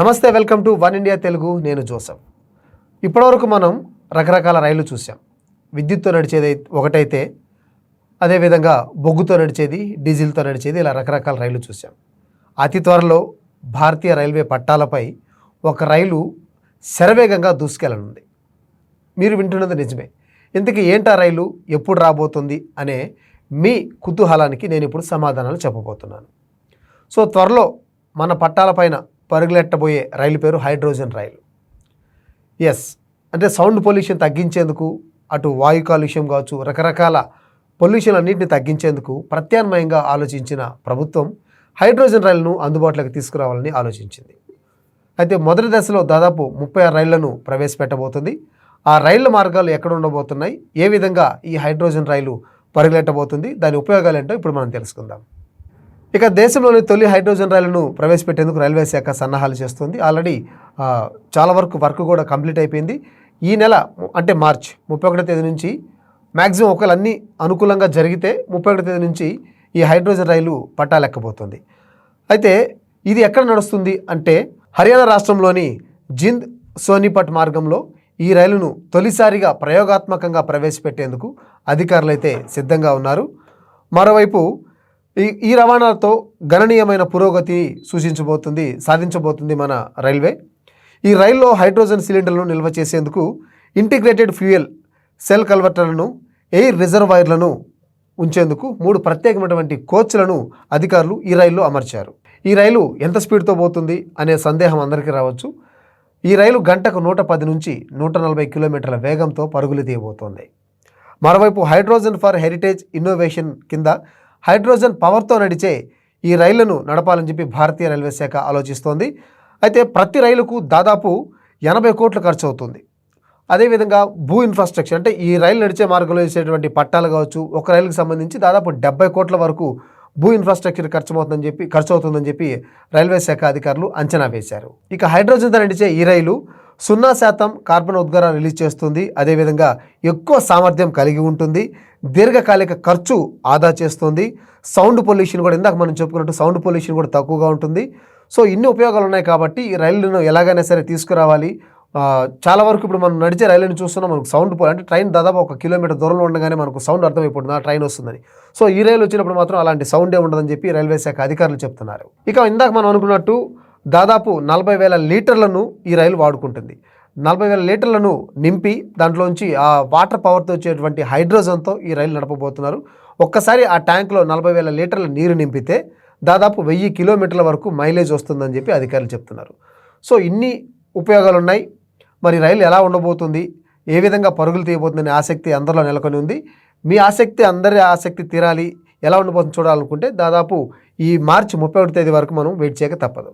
నమస్తే welcome to One India Telugu. నేను Joseph. ఇప్పటివరకు మనం రకరకాల రైళ్ళు చూసాం విద్యుత్తో నడిచేది ఒకటైతే అదేవిధంగా బొగ్గుతో నడిచేది డీజిల్తో నడిచేది ఇలా రకరకాల రైళ్ళు చూసాం అతి త్వరలో భారతీయ రైల్వే పట్టాలపై ఒక రైలు శరవేగంగా దూసుకెళ్ళనుంది మీరు వింటున్నది నిజమే. ఇంతకీ ఏంటా రైలు? ఎప్పుడు రాబోతుంది? అనే మీ కుతూహలానికి నేను ఇప్పుడు సమాధానాలు చెప్పబోతున్నాను. సో త్వరలో మన పట్టాలపైన పరుగులెట్టబోయే రైలు పేరు హైడ్రోజన్ రైలు. ఎస్ అంటే సౌండ్ పొల్యూషన్ తగ్గించేందుకు అటు వాయు కాలుష్యం కావచ్చు రకరకాల పొల్యూషన్ అన్నింటిని తగ్గించేందుకు ప్రత్యామ్నాయంగా ఆలోచించిన ప్రభుత్వం హైడ్రోజన్ రైలును అందుబాటులోకి తీసుకురావాలని ఆలోచించింది. అయితే మొదటి దశలో దాదాపు ముప్పై ఆరు రైళ్ళను ప్రవేశపెట్టబోతుంది. ఆ రైళ్ళ మార్గాలు ఎక్కడ ఉండబోతున్నాయి? ఏ విధంగా ఈ హైడ్రోజన్ రైలు పరుగులెట్టబోతుంది? దాని ఉపయోగాలు ఏంటో ఇప్పుడు మనం తెలుసుకుందాం. ఇక దేశంలోని తొలి హైడ్రోజన్ రైలును ప్రవేశపెట్టేందుకు రైల్వే శాఖ సన్నాహాలు చేస్తుంది. ఆల్రెడీ చాలా వరకు వర్క్ కూడా కంప్లీట్ అయిపోయింది. ఈ నెల అంటే మార్చ్ ముప్పై ఒకటో తేదీ నుంచి మ్యాక్సిమం ఒకవేళ అన్నీ అనుకూలంగా జరిగితే ముప్పై ఒకటో తేదీ నుంచి ఈ హైడ్రోజన్ రైలు పట్టాలెక్కబోతుంది అయితే ఇది ఎక్కడ నడుస్తుంది అంటే హర్యానా రాష్ట్రంలోని జింద్ సోనిపట్ మార్గంలో ఈ రైలును తొలిసారిగా ప్రయోగాత్మకంగా ప్రవేశపెట్టేందుకు అధికారులు అయితే సిద్ధంగా ఉన్నారు. మరోవైపు ఈ ఈ రవాణాతో గణనీయమైన పురోగతి సూచించబోతుంది సాధించబోతుంది మన రైల్వే. ఈ రైల్లో హైడ్రోజన్ సిలిండర్లను నిల్వ చేసేందుకు ఇంటిగ్రేటెడ్ ఫ్యూయల్ సెల్ కల్వర్టర్లను ఎయిర్ రిజర్వాయర్లను ఉంచేందుకు మూడు ప్రత్యేకమైనటువంటి కోచ్లను అధికారులు ఈ రైల్లో అమర్చారు. ఈ రైలు ఎంత స్పీడ్తో పోతుంది అనే సందేహం అందరికీ రావచ్చు. ఈ రైలు గంటకు నూట పది నుంచి నూట నలభై కిలోమీటర్ల వేగంతో పరుగులు తీయబోతోంది. మరోవైపు హైడ్రోజన్ ఫర్ హెరిటేజ్ ఇన్నోవేషన్ కింద హైడ్రోజన్ పవర్తో నడిచే ఈ రైళ్ళను నడపాలని చెప్పి భారతీయ రైల్వే శాఖ ఆలోచిస్తోంది. అయితే ప్రతి రైలుకు దాదాపు ఎనభై కోట్లు ఖర్చు అవుతుంది. అదేవిధంగా భూ ఇన్ఫ్రాస్ట్రక్చర్ అంటే ఈ రైలు నడిచే మార్గంలో వేసేటువంటి పట్టాలు కావచ్చు ఒక రైలుకు సంబంధించి దాదాపు డెబ్బై కోట్ల వరకు భూ ఇన్ఫ్రాస్ట్రక్చర్ ఖర్చు అవుతుందని చెప్పి ఖర్చు అవుతుందని చెప్పి రైల్వే శాఖ అధికారులు అంచనా వేశారు. ఇక హైడ్రోజన్తో నడిచే ఈ రైలు సున్నా శాతం కార్బన్ ఉద్గారాన్ని రిలీజ్ చేస్తుంది. అదేవిధంగా ఎక్కువ సామర్థ్యం కలిగి ఉంటుంది. దీర్ఘకాలిక ఖర్చు ఆదా చేస్తుంది. సౌండ్ పొల్యూషన్ కూడా ఇందాక మనం చెప్పుకున్నట్టు సౌండ్ పొల్యూషన్ కూడా తక్కువగా ఉంటుంది. సో ఇన్ని ఉపయోగాలు ఉన్నాయి కాబట్టి ఈ రైలును ఎలాగైనా సరే తీసుకురావాలి. చాలా వరకు ఇప్పుడు మనం నడిచే రైలుని చూస్తున్నాం మనకు సౌండ్ పో అంటే ట్రైన్ దాదాపు ఒక కిలోమీటర్ దూరంలో ఉండగానే మనకు సౌండ్ అర్థమైపోతుంది. ఆ ట్రైన్ వస్తుందని. సో ఈ రైలు వచ్చినప్పుడు మాత్రం అలాంటి సౌండే ఉండదని చెప్పి రైల్వే శాఖ అధికారులు చెప్తున్నారు. ఇక ఇందాక మనం అనుకున్నట్టు దాదాపు నలభై వేల లీటర్లను ఈ రైలు వాడుకుంటుంది. నలభై వేల లీటర్లను నింపి దాంట్లోంచి ఆ వాటర్ పవర్తో వచ్చేటువంటి హైడ్రోజన్తో ఈ రైలు నడపబోతున్నారు. ఒక్కసారి ఆ ట్యాంక్లో నలభై వేల లీటర్ల నీరు నింపితే దాదాపు వెయ్యి కిలోమీటర్ల వరకు మైలేజ్ వస్తుందని చెప్పి అధికారులు చెప్తున్నారు. సో ఇన్ని ఉపయోగాలు ఉన్నాయి మరి రైలు ఎలా ఉండబోతుంది? ఏ విధంగా పరుగులు తీయబోతుందనే ఆసక్తి అందరిలో నెలకొని ఉంది. మీ ఆసక్తి అందరి ఆసక్తి తీరాలి. ఎలా ఉండబోతుంది చూడాలనుకుంటే దాదాపు ఈ మార్చి ముప్పై ఒకటి తేదీ వరకు మనం వెయిట్ చేయక తప్పదు.